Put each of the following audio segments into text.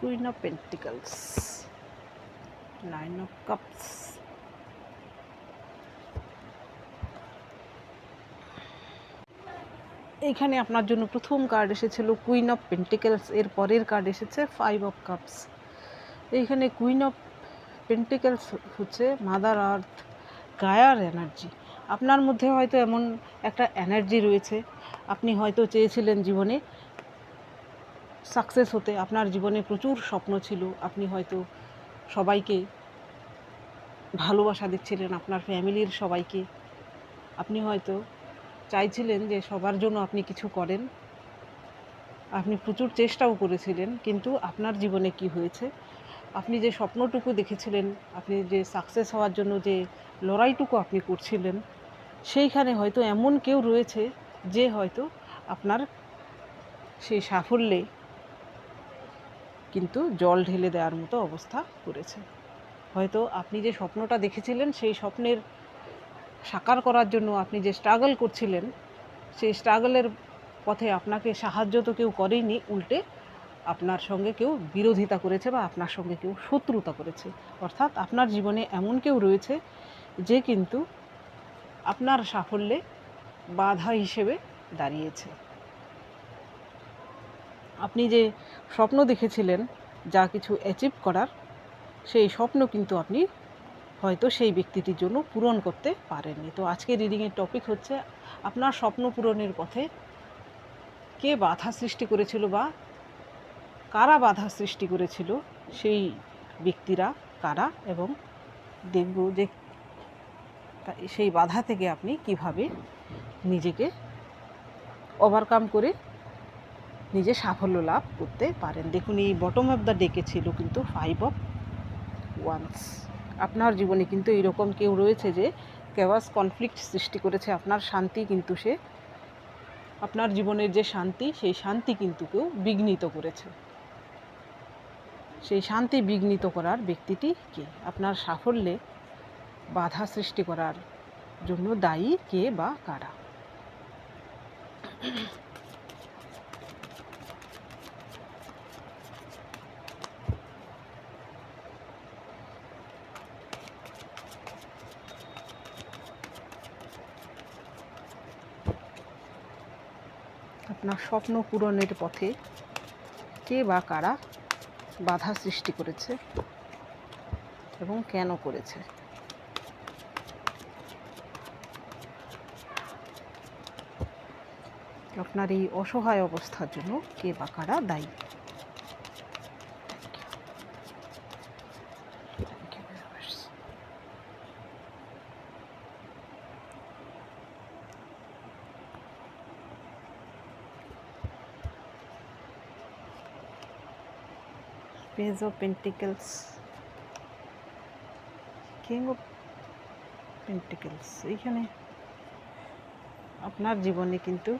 Queen of Pentacles. Nine of Cups. এইখানে আপনার জন্য প্রথম কার্ড এসেছিল কুইন অফ পেন্টিকেলস এর পরের কার্ড এসেছে ফাইভ অফ কাপস এইখানে কুইন অফ পেন্টিকেলস হচ্ছে মাদার আর্থ গায়ার এনার্জি আপনার মধ্যে হয়তো এমন একটা এনার্জি রয়েছে, আপনি হয়তো চেয়েছিলেন জীবনে সাকসেস হতে আপনার জীবনে প্রচুর স্বপ্ন ছিল। আপনি হয়তো সবাইকে ভালোবাসা দিচ্ছিলেন, আপনার ফ্যামিলির সবাইকে। আপনি হয়তো চাইছিলেন যে সবার জন্য আপনি কিছু করেন। আপনি প্রচুর চেষ্টাও করেছিলেন, কিন্তু আপনার জীবনে কি হয়েছে? আপনি যে স্বপ্নটুকু দেখেছিলেন, আপনি যে সাকসেস হওয়ার জন্য যে লড়াইটুকু আপনি করছিলেন, সেইখানে হয়তো এমন কেউ রয়েছে যে হয়তো আপনার সেই সাফল্যে কিন্তু জল ঢেলে দেওয়ার মতো অবস্থা করেছে। হয়তো আপনি যে স্বপ্নটা দেখেছিলেন, সেই স্বপ্নের সাকার করার জন্য আপনি যে স্ট্রাগল করছিলেন, সেই স্ট্রাগলের পথে আপনাকে সাহায্য তো কেউ করেনি উল্টে আপনার সঙ্গে কেউ বিরোধিতা করেছে বা আপনার সঙ্গে কেউ শত্রুতা করেছে। অর্থাৎ আপনার জীবনে এমন কেউ রয়েছে যে কিন্তু আপনার সাফল্যে বাধা হিসেবে দাঁড়িয়েছে। আপনি যে স্বপ্ন দেখেছিলেন যা কিছু অ্যাচিভ করার, সেই স্বপ্ন কিন্তু আপনি হয়তো সেই ব্যক্তিটির জন্য পূরণ করতে পারেননি। তো আজকে রিডিংয়ের টপিক হচ্ছে, আপনার স্বপ্ন পূরণের পথে কে বাধা সৃষ্টি করেছিল বা কারা বাধা সৃষ্টি করেছিল, সেই ব্যক্তিরা কারা এবং দেখব যে সেই বাধা থেকে আপনি কীভাবে নিজেকে ওভারকাম করে নিজে সাফল্য লাভ করতে পারেন। দেখুন, এই বটম অফ দ্য ডেকে ছিল কিন্তু ফাইভ অফ ওয়ান্স আপনার জীবনে কিন্তু এরকম কেউ রয়েছে যে কেওয়াস কনফ্লিক্ট সৃষ্টি করেছে, আপনার শান্তি কিন্তু সে, আপনার জীবনের যে শান্তি, সেই শান্তি কিন্তু কেউ বিঘ্নিত করেছে। সেই শান্তি বিঘ্নিত করার ব্যক্তিটি কে? আপনার সাফল্যে বাধা সৃষ্টি করার জন্য দায়ী কে বা কারা? আপনার স্বপ্ন পূরণের পথে কে বা কারা বাধা সৃষ্টি করেছে এবং কেন করেছে? আপনার এই অসহায় অবস্থার জন্য কে বা কারা দায়ী? Page of pentacles king of pentacles এইখানে আপনার জীবনে কিন্তু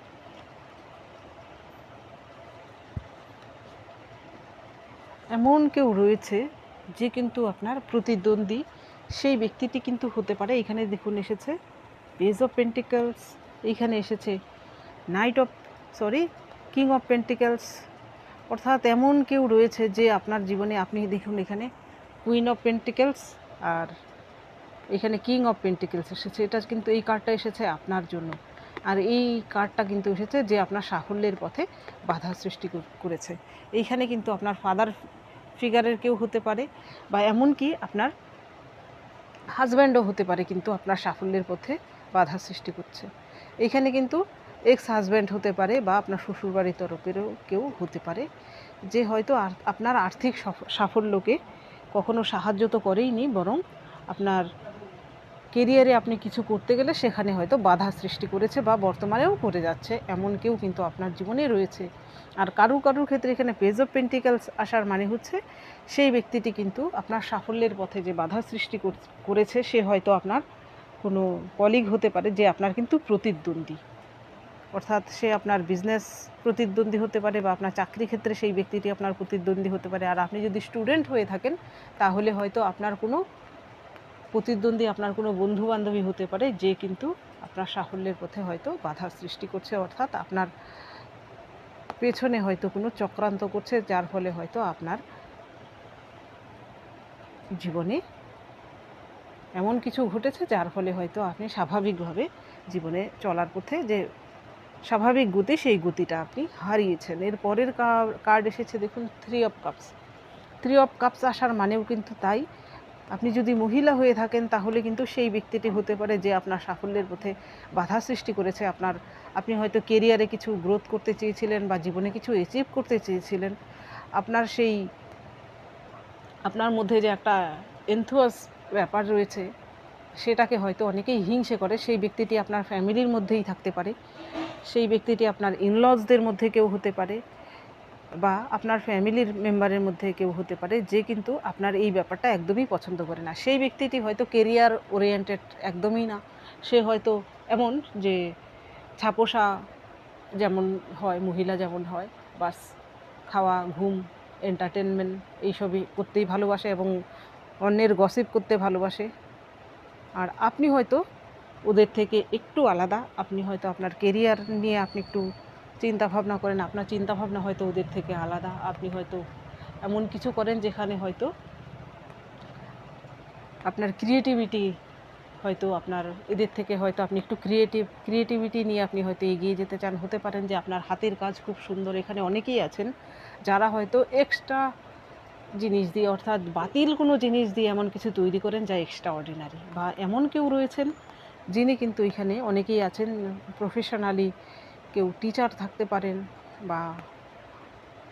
এমন কেউ রয়েছে যে কিন্তু আপনার প্রতিদ্বন্দ্বী, সেই ব্যক্তিটি কিন্তু হতে পারে। এখানে দেখুন এসেছে পেজ অফ পেন্টিকেলস এইখানে এসেছে knight of sorry king of pentacles অর্থাৎ এমন কেউ রয়েছে যে আপনার জীবনে আপনি দেখুন এখানে কুইন অফ পেন্টিকেলস আর এখানে কিং অফ পেন্টিকেলস এসেছে। এটা কিন্তু এই কার্ডটা এসেছে আপনার জন্য। আর এই কার্ডটা কিন্তু এসেছে যে আপনার সাফল্যের পথে বাধা সৃষ্টি করেছে। এইখানে কিন্তু আপনার ফাদার ফিগারের কেউ হতে পারে বা এমনকি আপনার হাজব্যান্ডও হতে পারে কিন্তু আপনার সাফল্যের পথে বাধা সৃষ্টি করছে। এইখানে কিন্তু এক্স হাজব্যান্ড হতে পারে বা আপনার শ্বশুরবাড়ির তরফেরও কেউ হতে পারে, যে হয়তো আপনার আর্থিক সাফল্যকে কখনো সাহায্য তো করেইনি, বরং আপনার কেরিয়ারে আপনি কিছু করতে গেলে সেখানে হয়তো বাধা সৃষ্টি করেছে বা বর্তমানেও করে যাচ্ছে, এমন কেউ কিন্তু আপনার জীবনে রয়েছে। আর কারু কারুর ক্ষেত্রে এখানে পেজ অফ পেন্টিক্যালস আসার মানে হচ্ছে, সেই ব্যক্তিটি কিন্তু আপনার সাফল্যের পথে যে বাধা সৃষ্টি কর- করেছে, সে হয়তো আপনার কোনো কলিগ হতে পারে, যে আপনার কিন্তু প্রতিদ্বন্দ্বী। অর্থাৎ সে আপনার বিজনেস প্রতিদ্বন্দ্বী হতে পারে বা আপনার চাকরি ক্ষেত্রে সেই ব্যক্তিটি আপনার প্রতিদ্বন্দ্বী হতে পারে। আর আপনি যদি স্টুডেন্ট হয়ে থাকেন, তাহলে হয়তো আপনার কোনো প্রতিদ্বন্দ্বী, আপনার কোনো বন্ধু বান্ধবী হতে পারে যে কিন্তু আপনার সাফল্যের পথে হয়তো বাধা সৃষ্টি করছে, অর্থাৎ আপনার পেছনে হয়তো কোনো চক্রান্ত করছে, যার ফলে হয়তো আপনার জীবনে এমন কিছু ঘটেছে, যার ফলে হয়তো আপনি স্বাভাবিকভাবে জীবনে চলার পথে যে স্বাভাবিক গতি, সেই গতিটা আপনি হারিয়েছেন। এর পরের কার্ড এসেছে দেখুন three of cups three of cups আসার মানেও কিন্তু তাই। আপনি যদি মহিলা হয়ে থাকেন, তাহলে কিন্তু সেই ব্যক্তিটি হতে পারে যে আপনার সাফল্যের পথে বাধা সৃষ্টি করেছে। আপনার, আপনি হয়তো কেরিয়ারে কিছু গ্রোথ করতে চেয়েছিলেন বা জীবনে কিছু অ্যাচিভ করতে চেয়েছিলেন। আপনার সেই, আপনার মধ্যে যে একটা এনথুয়াস ব্যাপার রয়েছে, সেটাকে হয়তো অনেকেই হিংসে করে। সেই ব্যক্তিটি আপনার ফ্যামিলির মধ্যেই থাকতে পারে। সেই ব্যক্তিটি আপনার ইনলজদের মধ্যে কেউ হতে পারে বা আপনার ফ্যামিলির মেম্বারের মধ্যে কেউ হতে পারে, যে কিন্তু আপনার এই ব্যাপারটা একদমই পছন্দ করে না। সেই ব্যক্তিটি হয়তো কেরিয়ার ওরিয়েন্টেড একদমই না। সে হয়তো এমন যে ছাপোষা যেমন হয়, মহিলা যেমন হয়, বাস, খাওয়া, ঘুম এন্টারটেনমেন্ট এইসবই করতেই ভালোবাসে এবং অন্যের গসিপ করতে ভালোবাসে। আর আপনি হয়তো ওদের থেকে একটু আলাদা। আপনি হয়তো আপনার কেরিয়ার নিয়ে আপনি একটু চিন্তা ভাবনা করেন, আপনার চিন্তা ভাবনা হয়তো ওদের থেকে আলাদা। আপনি হয়তো এমন কিছু করেন যেখানে হয়তো আপনার ক্রিয়েটিভিটি হয়তো আপনার, এদের থেকে হয়তো আপনি একটু ক্রিয়েটিভ ক্রিয়েটিভিটি নিয়ে আপনি হয়তো এগিয়ে যেতে চান। হতে পারেন যে আপনার হাতের কাজ খুব সুন্দর, এখানে অনেকেই আছেন যারা হয়তো এক্সট্রা জিনিস দিয়ে, অর্থাৎ বাতিল কোনো জিনিস দিয়ে এমন কিছু তৈরি করেন যা এক্সট্রা অর্ডিনারি বা এমন কেউ রয়েছেন যিনি কিন্তু এখানে অনেকেই আছেন প্রফেশনালি কেউ টিচার থাকতে পারেন বা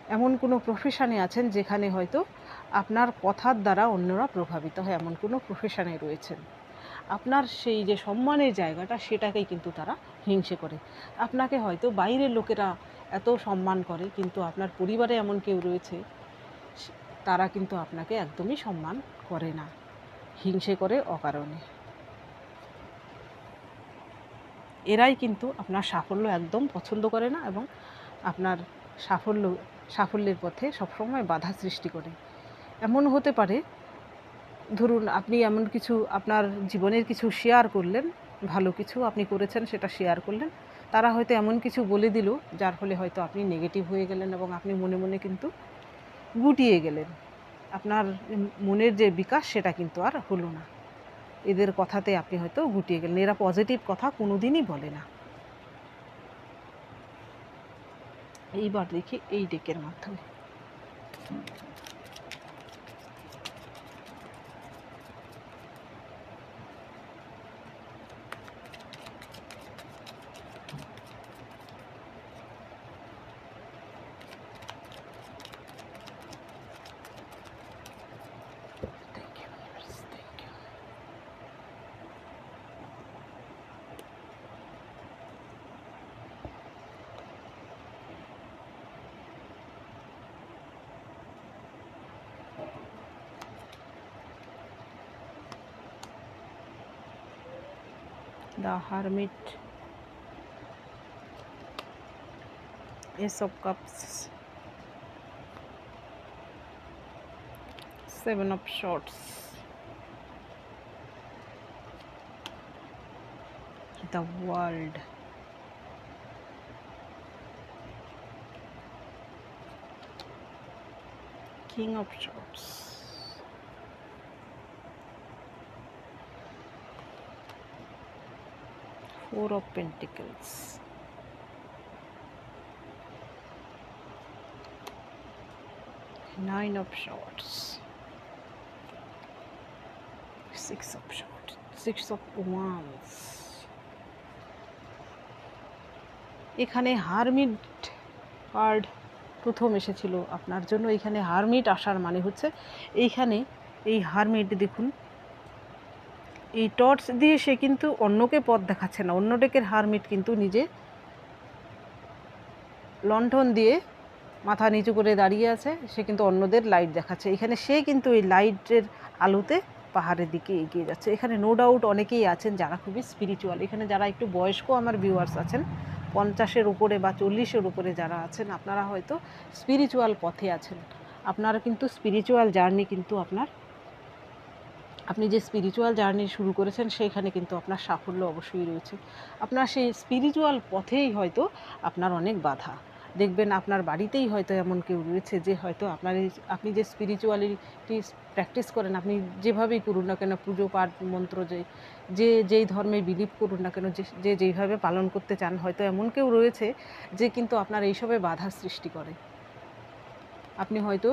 এমন কোনো প্রফেশনে আছেন যেখানে হয়তো আপনার কথার দ্বারা অন্যরা প্রভাবিত হয়, এমন কোনো প্রফেশনে রয়েছেন। আপনার সেই যে সম্মানের জায়গাটা, সেটাকেই কিন্তু তারা হিংসে করে। আপনাকে হয়তো বাইরের লোকেরা এত সম্মান করে, কিন্তু আপনার পরিবারে এমন কেউ রয়েছে তারা কিন্তু আপনাকে একদমই সম্মান করে না। হিংসে করে অকারণে। এরাই কিন্তু আপনার সাফল্য একদম পছন্দ করে না এবং আপনার সাফল্য, সাফল্যের পথে সবসময় বাধা সৃষ্টি করে। এমন হতে পারে, ধরুন আপনি এমন কিছু আপনার জীবনের কিছু শেয়ার করলেন, ভালো কিছু আপনি করেছেন সেটা শেয়ার করলেন, তারা হয়তো এমন কিছু বলে দিল যার ফলে হয়তো আপনি নেগেটিভ হয়ে গেলেন এবং আপনি মনে মনে কিন্তু গুটিয়ে গেলেন। আপনার মনের যে বিকাশ সেটা কিন্তু আর হলো না। এদের কথাতে আপনি হয়তো গুটিয়ে গেলেন। এরা পজিটিভ কথা কোনো দিনই বলে না। এইবার দেখি এই ডেকের মাধ্যমে। The Hermit, Ace of Cups, Seven of Swords, the World, King of Swords. Four of pentacles nine of swords. Six of swords. Six of wands. এখানে হারমিট কার্ড প্রথম এসেছিল। আপনার জন্য এখানে হারমিট আসার মানে হচ্ছে, এইখানে এই হারমিট দেখুন এই টর্চ দিয়ে সে কিন্তু অন্যকে পথ দেখাচ্ছে না। অন্য ডেকের হারমিট কিন্তু নিজে লণ্ঠন দিয়ে মাথা নিচু করে দাঁড়িয়ে আছে। সে কিন্তু অন্যদের লাইট দেখাচ্ছে। এখানে সে কিন্তু এই লাইটের আলোতে পাহাড়ের দিকে এগিয়ে যাচ্ছে। এখানে নো ডাউট অনেকেই আছেন যারা খুবই স্পিরিচুয়াল এখানে যারা একটু বয়স্ক আমার ভিউয়ার্স আছেন, পঞ্চাশের উপরে বা চল্লিশের উপরে যারা আছেন, আপনারা হয়তো স্পিরিচুয়াল পথে আছেন। আপনারা কিন্তু স্পিরিচুয়াল জার্নি কিন্তু আপনার আপনি যে স্পিরিচুয়াল জার্নি শুরু করেছেন সেইখানে কিন্তু আপনার সাফল্য অবশ্যই রয়েছে। আপনার সেই স্পিরিচুয়াল পথেই হয়তো আপনার অনেক বাধা। দেখবেন আপনার বাড়িতেই হয়তো এমন কেউ রয়েছে যে হয়তো আপনার আপনি যে স্পিরিচুয়ালিটি প্র্যাকটিস করেন, আপনি যেভাবেই করুন না কেন, পুজো পাঠ মন্ত্র যে যে, যেই ধর্মে বিলিভ করুন না কেন, যে যে যেইভাবে পালন করতে চান, হয়তো এমন কেউ রয়েছে যে কিন্তু আপনার এইসবে বাধা সৃষ্টি করে। আপনি হয়তো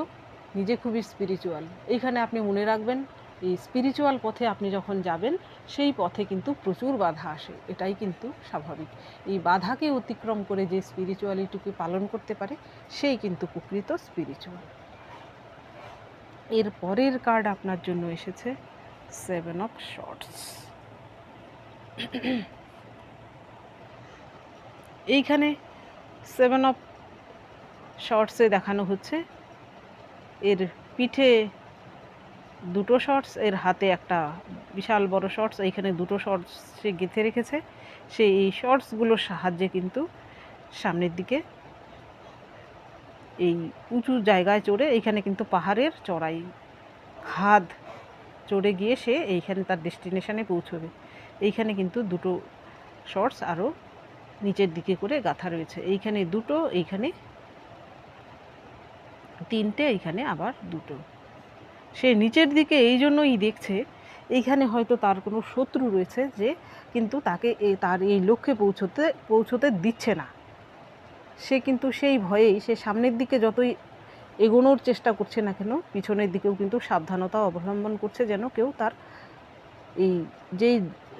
নিজে খুবই স্পিরিচুয়াল এইখানে আপনি মনে রাখবেন এই স্পিরিচুয়াল পথে আপনি যখন যাবেন, সেই পথে কিন্তু প্রচুর বাধা আসে। এটাই কিন্তু স্বাভাবিক। এই বাধাকে অতিক্রম করে যে স্পিরিচুয়ালিটিকে পালন করতে পারে, সেই কিন্তু প্রকৃত স্পিরিচুয়াল এর পরের কার্ড আপনার জন্য এসেছে সেভেন অফ শর্টস এইখানে সেভেন অফ শর্টসে দেখানো হচ্ছে। এর পিঠে দুটো শর্টস, এর হাতে একটা বিশাল বড় শর্টস, এইখানে দুটো শর্টস সে গেঁথে রেখেছে। সে এই শর্টসগুলোর সাহায্যে কিন্তু সামনের দিকে এই উঁচু জায়গায় চড়ে এইখানে কিন্তু পাহাড়ের চড়াই খাদ চড়ে গিয়ে সে এইখানে তার ডেস্টিনেশনে পৌঁছবে। এইখানে কিন্তু দুটো শর্টস আরও নিচের দিকে করে গাঁথা রয়েছে। এইখানে দুটো, এইখানে তিনটে, এইখানে আবার দুটো। সে নিচের দিকে এই জন্যই দেখছে, এইখানে হয়তো তার কোনো শত্রু রয়েছে যে কিন্তু তাকে তার এই লক্ষ্যে পৌঁছতে পৌঁছতে দিচ্ছে না। সে কিন্তু সেই ভয়েই সে সামনের দিকে যতই এগোনোর চেষ্টা করছে না কেন, পিছনের দিকেও কিন্তু সাবধানতা অবলম্বন করছে যেন কেউ তার এই যেই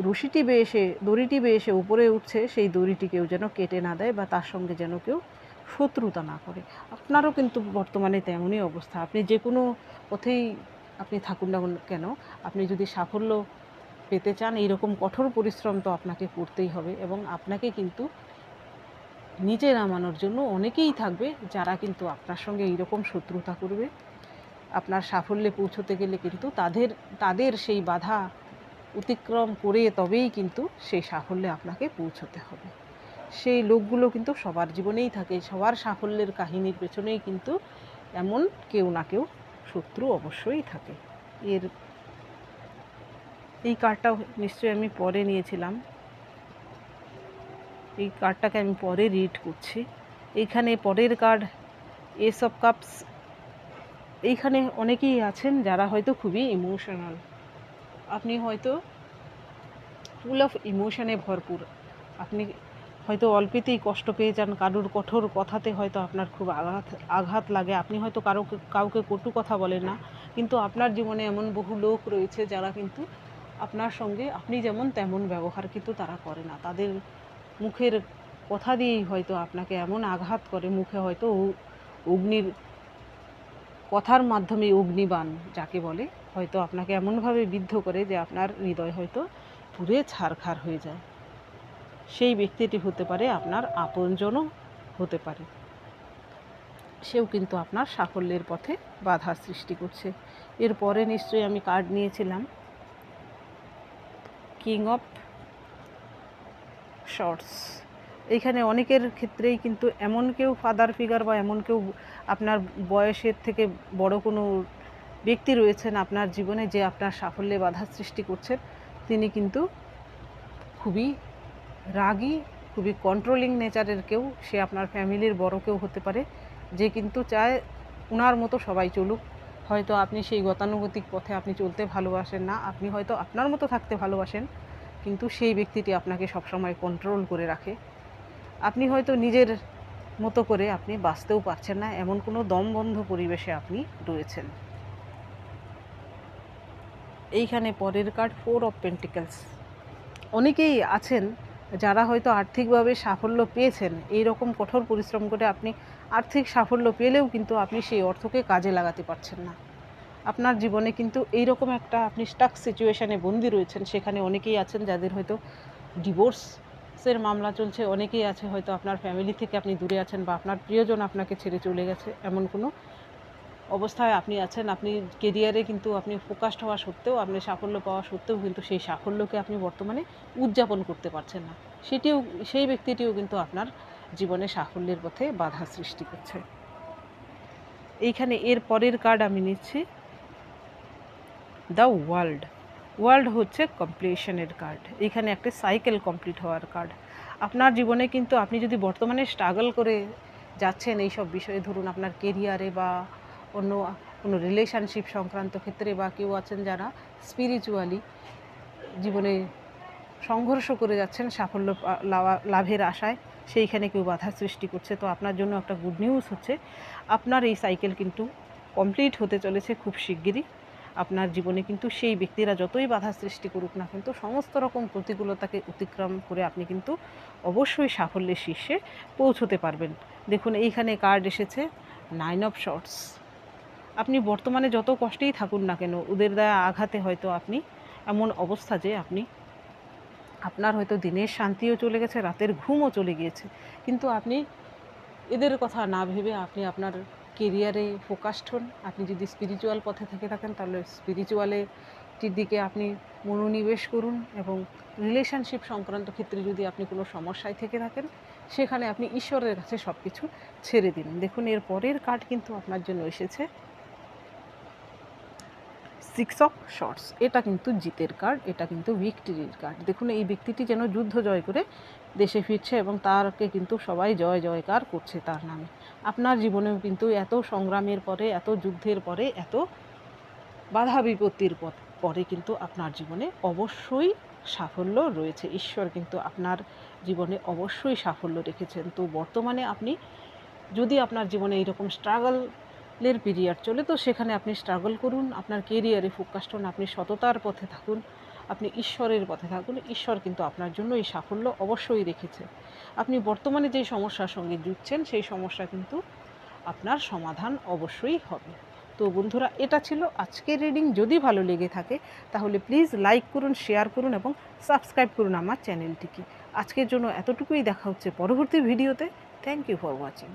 রশিটি বেয়ে এসে দড়িটি বেয়ে এসে উপরে উঠছে, সেই দড়িটি কেউ যেন কেটে না দেয় বা তার সঙ্গে যেন কেউ শত্রুতা না করে। আপনারও কিন্তু বর্তমানে তেমনই অবস্থা। আপনি যে কোনো পথেই আপনি থাকুন না কেন, আপনি যদি সাফল্য পেতে চান, এইরকম কঠোর পরিশ্রম তো আপনাকে করতেই হবে এবং আপনাকে কিন্তু নিচে নামানোর জন্য অনেকেই থাকবে যারা কিন্তু আপনার সঙ্গে এইরকম শত্রুতা করবে। আপনার সাফল্যে পৌঁছতে গেলে কিন্তু তাদের তাদের সেই বাধা অতিক্রম করে তবেই কিন্তু সেই সাফল্যে আপনাকে পৌঁছতে হবে। সেই লোকগুলো কিন্তু সবার জীবনেই থাকে, সবার সাফল্যের কাহিনীর পেছনেই কিন্তু এমন কেউ না কেউ শত্রু অবশ্যই থাকে। এর এই কার্ডটাও নিশ্চয়ই আমি পরে নিয়েছিলাম। এই কার্ডটাকে আমি পরে রিড করছি। এইখানে পরের কার্ড এস অফ কাপস এইখানে অনেকেই আছেন যারা হয়তো খুবই ইমোশনাল আপনি হয়তো ফুল অফ ইমোশনে ভরপুর। আপনি হয়তো অল্পেতেই কষ্ট পেয়ে যান, কারুর কঠোর কথাতে হয়তো আপনার খুব আঘাত আঘাত লাগে। আপনি হয়তো কারও, কাউকে কটু কথা বলেন না, কিন্তু আপনার জীবনে এমন বহু লোক রয়েছে যারা কিন্তু আপনার সঙ্গে আপনি যেমন তেমন ব্যবহার কিন্তু তারা করে না। তাদের মুখের কথা দিয়েই হয়তো আপনাকে এমন আঘাত করে, মুখে হয়তো অগ্নির কথার মাধ্যমে অগ্নিবাণ যাকে বলে, হয়তো আপনাকে এমনভাবে বিদ্ধ করে যে আপনার হৃদয় হয়তো পুড়ে ছারখার হয়ে যায়। সেই ব্যক্তিটি হতে পারে আপনার আপনজনও হতে পারে। সেও কিন্তু আপনার সাফল্যের পথে বাধা সৃষ্টি করছে। এরপরে নিশ্চয়ই আমি কার্ড নিয়েছিলাম। কিং অফ শর্টস এইখানে অনেকের ক্ষেত্রেই কিন্তু এমন কেউ ফাদার ফিগার বা এমন কেউ আপনার বয়সের থেকে বড় কোনো ব্যক্তি রয়েছেন আপনার জীবনে যে আপনার সাফল্যে বাধা সৃষ্টি করছেন, তিনি কিন্তু খুবই রাগী, খুবই কন্ট্রোলিং নেচারের কেউ, সে আপনার ফ্যামিলির বড় কেউ হতে পারে, যে কিন্তু চায় ওনার মতো সবাই চলুক। হয়তো আপনি সেই গতানুগতিক পথে আপনি চলতে ভালোবাসেন না, আপনি হয়তো আপনার মতো থাকতে ভালোবাসেন, কিন্তু সেই ব্যক্তিটি আপনাকে সবসময় কন্ট্রোল করে রাখে। আপনি হয়তো নিজের মতো করে আপনি বাঁচতেও পারছেন না, এমন কোনো দমবন্ধ পরিবেশে আপনি রয়েছেন। এইখানে পরের কার্ড ফোর অফ পেন্টিকেলস অনেকেই আছেন যারা হয়তো আর্থিকভাবে সাফল্য পেয়েছেন এই রকম কঠোর পরিশ্রম করে আপনি আর্থিক সাফল্য পেলেও কিন্তু আপনি সেই অর্থকে কাজে লাগাতে পারছেন না। আপনার জীবনে কিন্তু এই রকম একটা আপনি স্টাক সিচুয়েশানে বন্দি রয়েছেন, সেখানে অনেকেই আছেন যাদের হয়তো ডিভোর্সের মামলা চলছে, অনেকেই আছে হয়তো আপনার ফ্যামিলি থেকে আপনি দূরে আছেন বা আপনার প্রিয়জন আপনাকে ছেড়ে চলে গেছে, এমন কোনো অবস্থায় আপনি আছেন, আপনি কেরিয়ারে কিন্তু আপনি ফোকাসড হওয়া সত্ত্বেও, আপনি সাফল্য পাওয়া সত্ত্বেও কিন্তু সেই সাফল্যকে আপনি বর্তমানে উদযাপন করতে পারছেন না। সেটিও, সেই ব্যক্তিটিও কিন্তু আপনার জীবনে সাফল্যের পথে বাধা সৃষ্টি করছে। এইখানে এর পরের কার্ড আমি নিচ্ছি। দ্য ওয়ার্ল্ড ওয়ার্ল্ড হচ্ছে কমপ্লিশনের কার্ড এইখানে একটা সাইকেল কমপ্লিট হওয়ার কার্ড আপনার জীবনে কিন্তু আপনি যদি বর্তমানে স্ট্রাগল করে যাচ্ছেন এইসব বিষয়ে, ধরুন আপনার কেরিয়ারে বা অন্য কোনো রিলেশনশিপ সংক্রান্ত ক্ষেত্রে বা কেউ আছেন যারা স্পিরিচুয়ালি জীবনে সংঘর্ষ করে যাচ্ছেন, সাফল্য লাভের আশায়, সেইখানে কেউ বাধা সৃষ্টি করছে। তো আপনার জন্য একটা গুড নিউজ হচ্ছে, আপনার এই সাইকেল কিন্তু কমপ্লিট হতে চলেছে খুব শিগগিরই। আপনার জীবনে কিন্তু সেই ব্যক্তিরা যতই বাধা সৃষ্টি করুক না কিন্তু সমস্ত রকম প্রতিকূলতাকে অতিক্রম করে আপনি কিন্তু অবশ্যই সাফল্যের শীর্ষে পৌঁছতে পারবেন। দেখুন, এইখানে কার্ড এসেছে নাইন অফ শর্টস আপনি বর্তমানে যত কষ্টেই থাকুন না কেন, ওদের দেয়া আঘাতে হয়তো আপনি এমন অবস্থা যে আপনি, আপনার হয়তো দিনের শান্তিও চলে গেছে, রাতের ঘুমও চলে গিয়েছে। কিন্তু আপনি এদের কথা না ভেবে আপনি আপনার কেরিয়ারে ফোকাসড হন। আপনি যদি স্পিরিচুয়াল পথে থেকে থাকেন, তাহলে স্পিরিচুয়ালিটির দিকে আপনি মনোনিবেশ করুন এবং রিলেশনশিপ সংক্রান্ত ক্ষেত্রে যদি আপনি কোনো সমস্যায় থেকে থাকেন, সেখানে আপনি ঈশ্বরের কাছে সব কিছু ছেড়ে দিন। দেখুন, এর পরের কার্ড কিন্তু আপনার জন্য এসেছে। সিক্স অফ শর্টস এটা কিন্তু জিতের কার্ড এটা কিন্তু ভিক্টরির কার্ড দেখুন, এই ব্যক্তিটি যেন যুদ্ধ জয় করে দেশে ফিরছে এবং তারকে কিন্তু সবাই জয় জয়কার করছে তার নামে। আপনার জীবনেও কিন্তু এত সংগ্রামের পরে, এত যুদ্ধের পরে, এত বাধা বিপত্তির পরে কিন্তু আপনার জীবনে অবশ্যই সাফল্য রয়েছে। ঈশ্বর কিন্তু আপনার জীবনে অবশ্যই সাফল্য রেখেছেন। তো বর্তমানে আপনি, যদি আপনার জীবনে এইরকম স্ট্রাগলের পিরিয়ড চলে। তো সেখানে আপনি স্ট্রাগল করুন, আপনার কেরিয়ারে ফোকাসড হন আপনি সততার পথে থাকুন, আপনি ঈশ্বরের পথে থাকুন। ঈশ্বর কিন্তু আপনার জন্য এই সাফল্য অবশ্যই রেখেছে। আপনি বর্তমানে যে সমস্যার সঙ্গে জুটছেন সেই সমস্যা কিন্তু আপনার সমাধান অবশ্যই হবে। তো বন্ধুরা, এটা ছিল আজকের রিডিং যদি ভালো লেগে থাকে, তাহলে প্লিজ লাইক করুন শেয়ার করুন এবং সাবস্ক্রাইব করুন আমার চ্যানেলটিকে আজকের জন্য এতটুকুই। দেখা হচ্ছে পরবর্তী ভিডিওতে থ্যাংক ইউ ফর ওয়াচিং